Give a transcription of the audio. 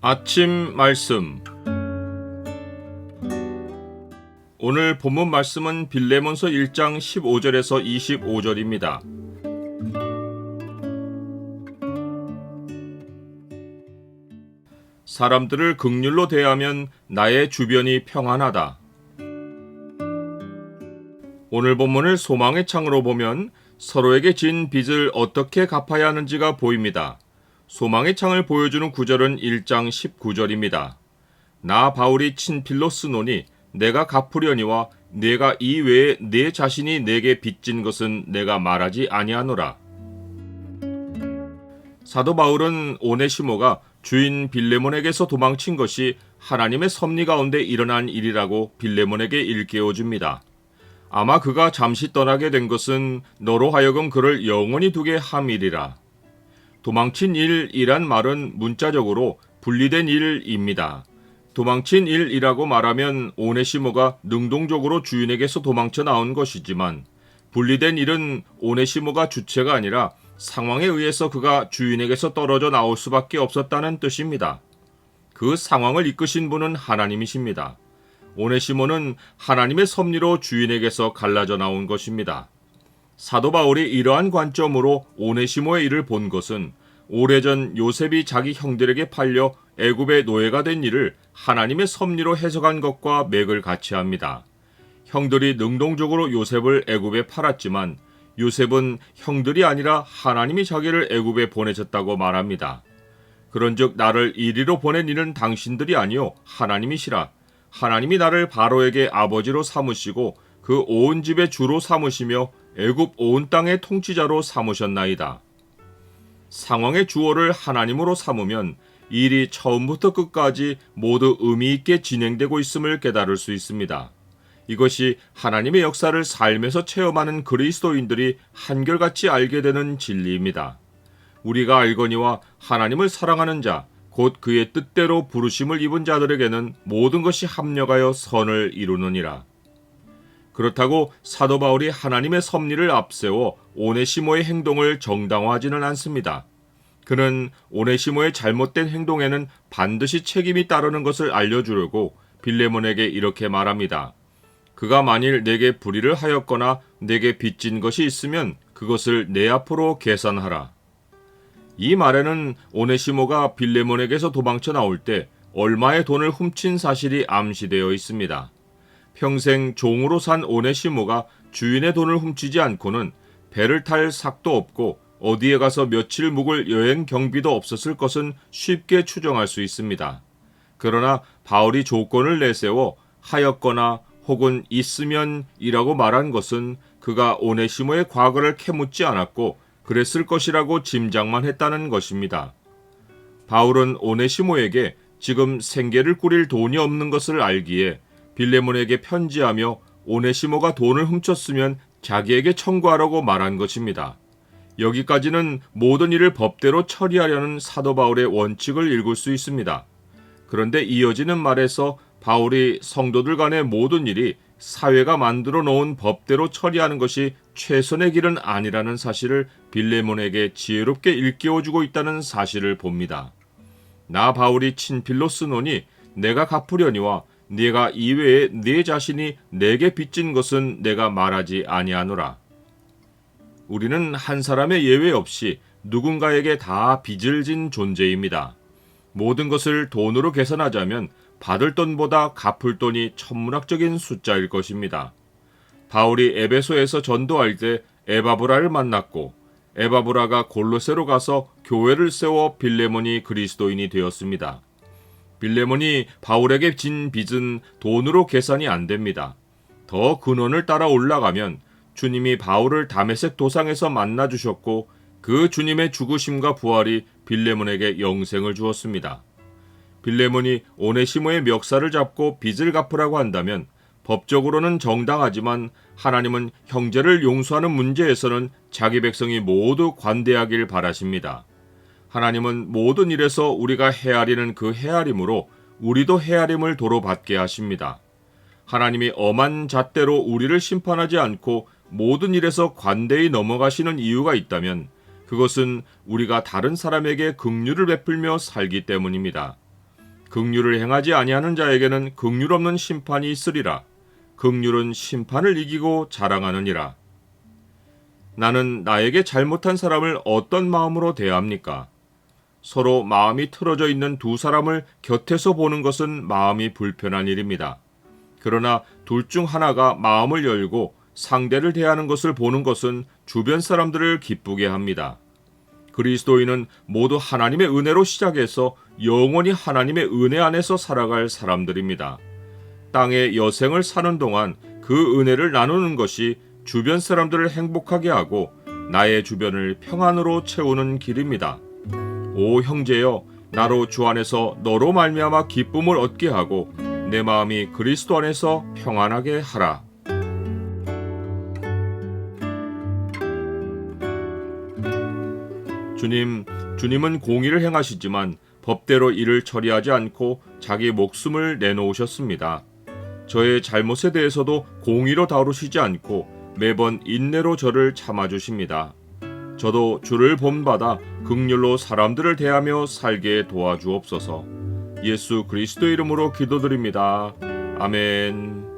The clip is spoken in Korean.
아침 말씀 오늘 본문 말씀은 빌레몬서 1장 15절에서 25절입니다. 사람들을 극률로 대하면 나의 주변이 평안하다. 오늘 본문을 소망의 창으로 보면 서로에게 진 빚을 어떻게 갚아야 하는지가 보입니다. 소망의 창을 보여주는 구절은 1장 19절입니다. 나 바울이 친필로 쓰노니 내가 갚으려니와 내가 이 외에 내 자신이 내게 빚진 것은 내가 말하지 아니하노라. 사도 바울은 오네시모가 주인 빌레몬에게서 도망친 것이 하나님의 섭리 가운데 일어난 일이라고 빌레몬에게 일깨워 줍니다. 아마 그가 잠시 떠나게 된 것은 너로 하여금 그를 영원히 두게 함이리라. 도망친 일이란 말은 문자적으로 분리된 일입니다. 도망친 일이라고 말하면 오네시모가 능동적으로 주인에게서 도망쳐 나온 것이지만 분리된 일은 오네시모가 주체가 아니라 상황에 의해서 그가 주인에게서 떨어져 나올 수밖에 없었다는 뜻입니다. 그 상황을 이끄신 분은 하나님이십니다. 오네시모는 하나님의 섭리로 주인에게서 갈라져 나온 것입니다. 사도 바울이 이러한 관점으로 오네시모의 일을 본 것은 오래전 요셉이 자기 형들에게 팔려 애굽의 노예가 된 일을 하나님의 섭리로 해석한 것과 맥을 같이 합니다. 형들이 능동적으로 요셉을 애굽에 팔았지만 요셉은 형들이 아니라 하나님이 자기를 애굽에 보내셨다고 말합니다. 그런즉 나를 이리로 보낸 이는 당신들이 아니요 하나님이시라. 하나님이 나를 바로에게 아버지로 삼으시고 그 온 집의 주로 삼으시며 애굽 온 땅의 통치자로 삼으셨나이다. 상황의 주어를 하나님으로 삼으면 일이 처음부터 끝까지 모두 의미 있게 진행되고 있음을 깨달을 수 있습니다. 이것이 하나님의 역사를 삶에서 체험하는 그리스도인들이 한결같이 알게 되는 진리입니다. 우리가 알거니와 하나님을 사랑하는 자, 곧 그의 뜻대로 부르심을 입은 자들에게는 모든 것이 합력하여 선을 이루느니라. 그렇다고 사도 바울이 하나님의 섭리를 앞세워 오네시모의 행동을 정당화하지는 않습니다. 그는 오네시모의 잘못된 행동에는 반드시 책임이 따르는 것을 알려주려고 빌레몬에게 이렇게 말합니다. 그가 만일 내게 불의를 하였거나 내게 빚진 것이 있으면 그것을 내 앞으로 계산하라. 이 말에는 오네시모가 빌레몬에게서 도망쳐 나올 때 얼마의 돈을 훔친 사실이 암시되어 있습니다. 평생 종으로 산 오네시모가 주인의 돈을 훔치지 않고는 배를 탈 삭도 없고 어디에 가서 며칠 묵을 여행 경비도 없었을 것은 쉽게 추정할 수 있습니다. 그러나 바울이 조건을 내세워 하였거나 혹은 있으면이라고 말한 것은 그가 오네시모의 과거를 캐묻지 않았고 그랬을 것이라고 짐작만 했다는 것입니다. 바울은 오네시모에게 지금 생계를 꾸릴 돈이 없는 것을 알기에 빌레몬에게 편지하며 오네시모가 돈을 훔쳤으면 자기에게 청구하라고 말한 것입니다. 여기까지는 모든 일을 법대로 처리하려는 사도 바울의 원칙을 읽을 수 있습니다. 그런데 이어지는 말에서 바울이 성도들 간의 모든 일이 사회가 만들어 놓은 법대로 처리하는 것이 최선의 길은 아니라는 사실을 빌레몬에게 지혜롭게 일깨워주고 있다는 사실을 봅니다. 나 바울이 친필로 쓰노니 내가 갚으려니와 네가 이외에 네 자신이 내게 빚진 것은 내가 말하지 아니하노라. 우리는 한 사람의 예외 없이 누군가에게 다 빚을 진 존재입니다. 모든 것을 돈으로 계산하자면 받을 돈보다 갚을 돈이 천문학적인 숫자일 것입니다. 바울이 에베소에서 전도할 때 에바브라를 만났고 에바브라가 골로새로 가서 교회를 세워 빌레몬이 그리스도인이 되었습니다. 빌레몬이 바울에게 진 빚은 돈으로 계산이 안 됩니다. 더 근원을 따라 올라가면 주님이 바울을 다메섹 도상에서 만나 주셨고 그 주님의 죽으심과 부활이 빌레몬에게 영생을 주었습니다. 빌레몬이 오네시모의 멱살을 잡고 빚을 갚으라고 한다면 법적으로는 정당하지만 하나님은 형제를 용서하는 문제에서는 자기 백성이 모두 관대하길 바라십니다. 하나님은 모든 일에서 우리가 헤아리는 그 헤아림으로 우리도 헤아림을 도로 받게 하십니다. 하나님이 엄한 잣대로 우리를 심판하지 않고 모든 일에서 관대히 넘어가시는 이유가 있다면 그것은 우리가 다른 사람에게 긍휼을 베풀며 살기 때문입니다. 긍휼을 행하지 아니하는 자에게는 긍휼 없는 심판이 있으리라. 긍휼은 심판을 이기고 자랑하느니라. 나는 나에게 잘못한 사람을 어떤 마음으로 대합니까? 서로 마음이 틀어져 있는 두 사람을 곁에서 보는 것은 마음이 불편한 일입니다. 그러나 둘 중 하나가 마음을 열고 상대를 대하는 것을 보는 것은 주변 사람들을 기쁘게 합니다. 그리스도인은 모두 하나님의 은혜로 시작해서 영원히 하나님의 은혜 안에서 살아갈 사람들입니다. 땅의 여생을 사는 동안 그 은혜를 나누는 것이 주변 사람들을 행복하게 하고 나의 주변을 평안으로 채우는 길입니다. 오 형제여 나로 주 안에서 너로 말미암아 기쁨을 얻게 하고 내 마음이 그리스도 안에서 평안하게 하라. 주님, 주님은 공의를 행하시지만 법대로 일을 처리하지 않고 자기 목숨을 내놓으셨습니다. 저의 잘못에 대해서도 공의로 다루시지 않고 매번 인내로 저를 참아주십니다. 저도 주를 본받아 극률로 사람들을 대하며 살게 도와주옵소서. 예수 그리스도 이름으로 기도드립니다. 아멘.